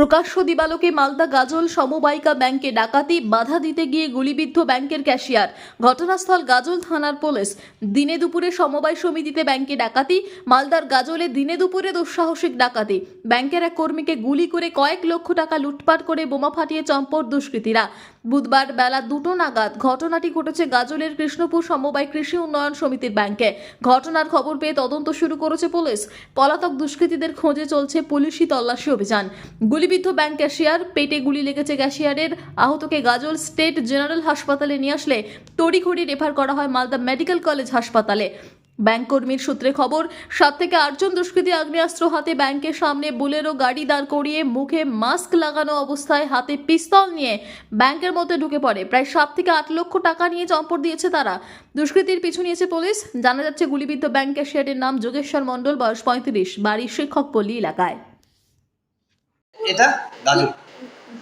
প্রকাশ্য দিবালোকে মালদা গাজল সমবায়িকা ব্যাংকে ডাকাতি, বাধা দিতে গিয়ে গুলিবিদ্ধ ব্যাংকের ক্যাশিয়ার। ঘটনাস্থল গাজল থানার পুলিশ। দিনে দুপুরে সমবায় সমিতিতে ব্যাংকে ডাকাতি, মালদার গাজলে দিনে দুপুরে দুঃসাহসিক ডাকাতি। ব্যাংকের এক কর্মীকে গুলি করে কয়েক লক্ষ টাকা লুটপাট করে বোমা ফাটিয়ে চম্পট দুষ্কৃতীরা। বুধবার বেলা দুটো নাগাদ ঘটনাটি ঘটেছে গাজলের কৃষ্ণপুর সমবায় কৃষি উন্নয়ন সমিতির ব্যাংকে। ঘটনার খবর পেয়ে তদন্ত শুরু করেছে পুলিশ। পলাতক দুষ্কৃতীদের খোঁজে চলছে পুলিশি তল্লাশি অভিযান। গুলিবিদ্ধ ব্যাংক ক্যাশিয়ার, পেটে গুলি লেগেছে ক্যাশিয়ারের। আহতকে গাজল স্টেট জেনারেল হাসপাতালে নিয়ে আসলে তড়িঘড়ি রেফার করা হয় মালদা মেডিকেল কলেজ হাসপাতালে। ব্যাংক কর্মীর সূত্রে খবর সাত থেকে আটজন দুষ্কৃতী আগ্নেয়াস্ত্র হাতে ব্যাংকের সামনে বুলেরো গাড়ি দাঁড় করিয়ে মুখে মাস্ক লাগানো অবস্থায় হাতে পিস্তল নিয়ে ব্যাংকের মধ্যে ঢুকে পড়ে। প্রায় সাত থেকে আট লক্ষ টাকা নিয়ে চম্পট দিয়েছে তারা। দুষ্কৃতীর পিছু নিয়েছে পুলিশ। জানা যাচ্ছে গুলিবিদ্ধ ব্যাংক ক্যাশিয়ারের নাম যোগেশ্বর মণ্ডল বয়স পঁয়ত্রিশ বাড়ি শিক্ষক পল্লী এলাকায়। এটা গাজর।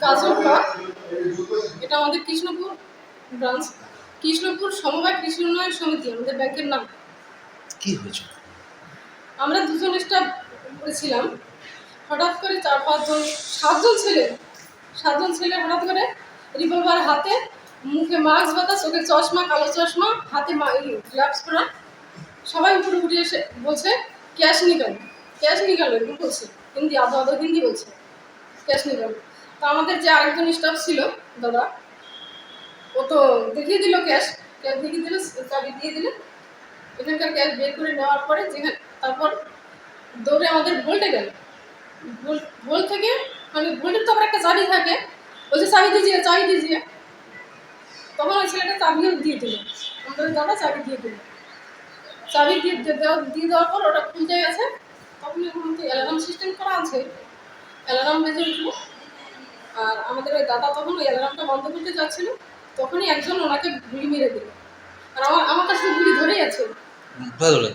গাজর ব্লক এটা আমাদের কৃষ্ণপুর ব্রাঞ্চ কৃষ্ণপুর সমবায় কৃষি উন্নয়ন সমিতি আমাদের ব্যাংকের নাম। কি হয়েছে? আমরা দুজন স্টাফ করেছিলাম হঠাৎ করে চার পাঁচজন, সাতজন ছেলে সাতজন ছেলে হঠাৎ করে রিভলভার হাতে, মুখে মাস্ক বাঁধা, চোখে চশমা, কালো চশমা, হাতে গ্লাভস পরা সবাই উপরে উঠে এসে বলছে ক্যাশ নিকাল ক্যাশ নিকাল এরকম বলছে। হিন্দি আধো আধো হিন্দি বলছে ক্যাশ নিকাল তো আমাদের যে আরেকজন স্টাফ ছিল, দাদা, ও তো দেখিয়ে দিল ক্যাশ ক্যাশ দেখিয়ে দিল চাবি দিয়ে দিলে। এখানকার ক্যাশ বের করে নেওয়ার পরে যেখানে তারপর দৌড়ে আমাদের ভোল্টে গেল। ভোল থেকে মানে ভোল্টের তো একটা চাবি থাকে। বলছে, চাবি দিজিয়ে চাবি দিজিয়ে তখন ওই ছেলেটা চাবিও দিয়ে দিল। আমাদের দাদা চাবি দিয়ে দিল। চাবি দিয়ে দেওয়া দিয়ে দেওয়ার পর ওটা খুলতে গেছে। তখন এখন তো অ্যালার্ম সিস্টেম করা আছে। অ্যালার্ম বেজে উঠল। আর আমাদের ওই দাদা তখন ওই অ্যালার্মটা বন্ধ করতে যাচ্ছিল তখনই একজন ওনাকে গুলি মেরে দিল। আর আমার আমার কাছে গুলি ধরেই আছে। ধরে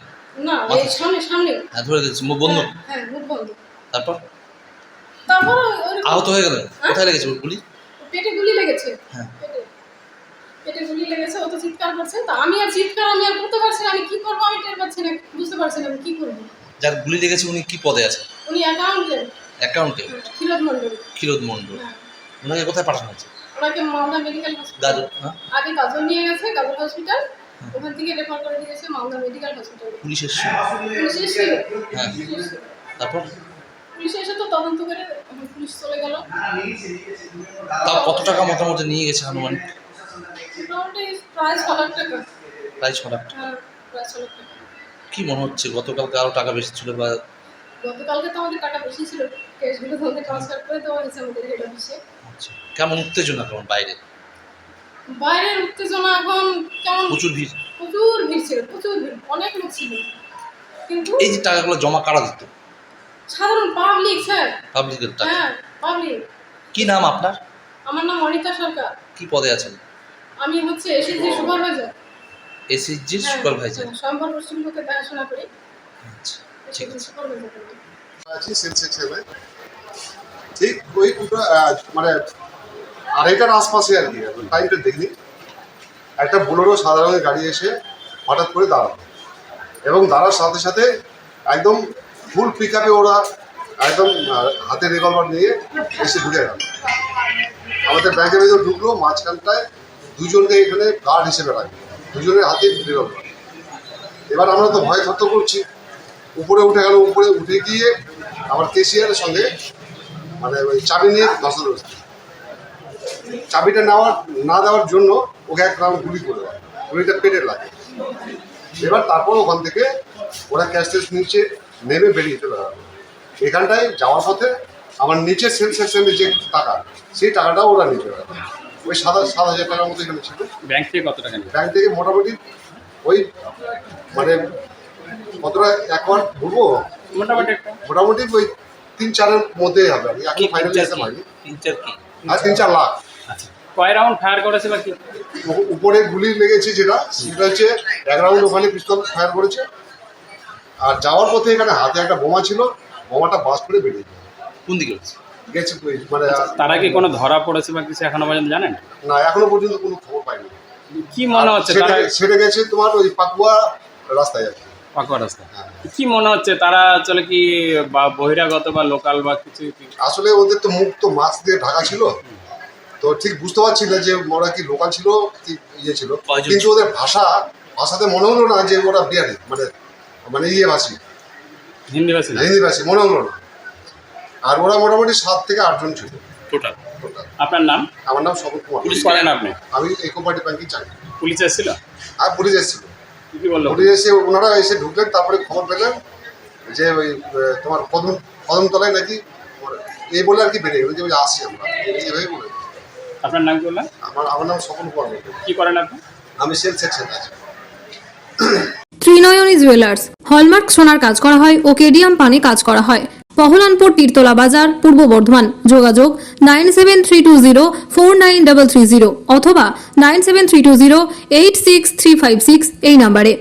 না এই সামনে সামনে। হ্যাঁ ধরে দিচ্ছি মুখ বন্ধ। হ্যাঁ, হ্যাঁ মুখ বন্ধ। তারপর? তারপর আহত হয়ে গেলেন কোথায় লেগেছে গুলি? পেটে গুলি লেগেছে। হ্যাঁ। পেটে। গুলি লেগেছে ও তো চিৎকার করছে। তা আমি আর চিৎকার আমি আর করতে পারছি না। আমি কি করব? আমি টের পাচ্ছি না। বুঝতে পারছি না আমি কি করব। যার গুলি লেগেছে উনি কি পদে আছে? উনি অ্যাকাউন্টেন্ট অ্যাকাউন্টে? ক্ষীরোদ মন্ডল ক্ষীরোদ মণ্ডল। হ্যাঁ। ওনাকে কোথায় পাঠানো হয়েছে? ওনাকে মালদা মেডিকেল হসপিটাল। হ্যাঁ। আগে গাজর নিয়ে গেছে গাজর হসপিটাল। ওখান থেকে রেফার করে দিয়েছে Malda medical hospital police police এসেছিল? হ্যাঁ। তারপর? পুলিশ এসে তো তদন্ত করে পুলিশ চলে গেল। তাও কত টাকা মোটামুটি নিয়ে গেছে হনুমান? মোটামুটি প্রায় ছ লাখ টাকা। প্রায় ছ লাখ টাকা। হ্যাঁ প্রায় ছ লাখ টাকা। কি মনে হচ্ছে গতকালকে আরও টাকা বেশি ছিল বা গতকালকে তো আমাদের টাকা বেশি ছিল। ক্যাশগুলো ট্রান্সফার করে দেওয়া হয়েছে আমাদের হেড অফিসে আচ্ছা। কেমন উত্তেজনা কেমন বাইরে? বাইরের উত্তেজনা এখন কেমন? প্রচুর ভিড়। প্রচুর ভিড় ছিল প্রচুর ভিড়। অনেক লোক ছিল। কিন্তু এই যে টাকাগুলো জমা কারা দিত? সাধারণ পাবলিক স্যার পাবলিকের টাকা। হ্যাঁ পাবলিক কি নাম আপনার? আমার নাম অনিতা সরকার। কি পদে আছেন? আমি হচ্ছে এসএসজি সুপারভাইজার। এসএসজির সুপারভাইজার। সম্পর্ক পশ্চিমবঙ্গে দেখাশোনা করি। আচ্ছা ঠিক আছে। সুপারভাইজার। করি আছি সেন্সেক্স ঠিক ওই আহ, মানে আড়াইটার আশপাশে আর কি টাইমটা দেখিনি একটা বোলেরো সাদা রঙের গাড়ি এসে হঠাৎ করে দাঁড়াল। এবং দাঁড়ার সাথে সাথে একদম ফুল পিক আপে ওরা একদম হাতে রিভলভার নিয়ে এসে ঢুকে গেল। আমাদের ব্যাংকের ভেতর ঢুকলো, মাঝখানটায় দুজনকে এখানে গার্ড হিসেবে রাখবে দুজনের হাতে রিভলভার এবার আমরা তো ভয় থত্ত করছি। উপরে উঠে গেল, উপরে উঠে গিয়ে আমার কেসিয়ারের সঙ্গে মানে ওই চাবি নিয়ে ধসল চাবিটা নেওয়ার না দেওয়ার জন্য ওকে এক রাউন্ড গুলি করে দেয়। গুলিটা পেটে লাগে। এবার তারপর ওখান থেকে ওরা ক্যাশ টেস্ট নিচে নেমে বেরিয়ে চলে গেল। এখানটায় যাওয়ার পথে আমার নিচের সেল সেকশনের যে টাকা সেই টাকাটা ওরা নিয়ে চলে ওই সাত সাত হাজার টাকার মতো এখানে ছিল। ব্যাংক থেকে কত টাকা ব্যাংক থেকে মোটামুটি ওই মানে কতটা এক ওয়াট বলব? মোটামুটি মোটামুটি ওই তিন চারের মধ্যেই হবে। আমি এখন কি ফাইনাল চার হয়নি। তিন চার কি? আর তিন চার লাখ। কয় রাউন্ড ফায়ার করেছে বা কি? উপরে গুলি লেগেছে যেটা সেটা হচ্ছে এক রাউন্ড ওখানে পিস্তল ফায়ার করেছে। আর যাওয়ার পথে এখানে হাতে একটা বোমা ছিল বোমাটা বাস করে বেরিয়ে গেছে। কোন দিকে হচ্ছে গেছে মানে তারা কি কোনো ধরা পড়েছে বা কিছু এখনও পর্যন্ত জানেন? না এখনও পর্যন্ত কোনো খবর পাইনি। কি মনে হচ্ছে তারা সেটা গেছে তোমার ওই পাকুয়া রাস্তায় আছে পাকুয়া রাস্তা হ্যাঁ। কি মনে হচ্ছে তারা চলে কি বা বহিরাগত বা লোকাল বা কিছু কি- আসলে ওদের তো মুখ তো মাস্ক দিয়ে ঢাকা ছিল। তো ঠিক বুঝতে পারছি না যে ওরা কি লোকাল ছিল কি ইয়ে ছিল। কিন্তু ওদের ভাষা ভাষাতে মনে হলো না যে ওরা বিহারি মানে মানে ইয়ে ভাষী। হিন্দি ভাষী? হিন্দি ভাষী মনে হলো না। আর ওরা মোটামুটি সাত থেকে আটজন ছিল। টোটাল আপনার নাম? আমার নাম শপথ কুমার। পুলিশ করেন আপনি? আমি ইকো পার্টি ব্যাংকে চাকরি পুলিশ এসেছিল? আর পুলিশ এসেছিল। পুলিশ এসে ওনারা এসে ঢুকলেন তারপরে খবর পেলেন যে ওই তোমার কদম কদমতলায় নাকি এই বলে আর কি বেরিয়ে গেল যে ওই আসছি আমরা। এইভাবে বলে। আপনার নাম কি বললেন? আমার আমার নাম স্বপন কি করেন আপনি? আমি সেল সেকশন আছি ত্রিনয়নী জুয়েলার্স হলমার্ক সোনার কাজ করা হয় ও কেডিয়াম পানে কাজ করা হয়। পহলানপুর তীরতলা বাজার পূর্ব বর্ধমান। যোগাযোগ nine seven three two zero four nine double three zero অথবা nine seven three two zero eight six three five six এই নাম্বারে।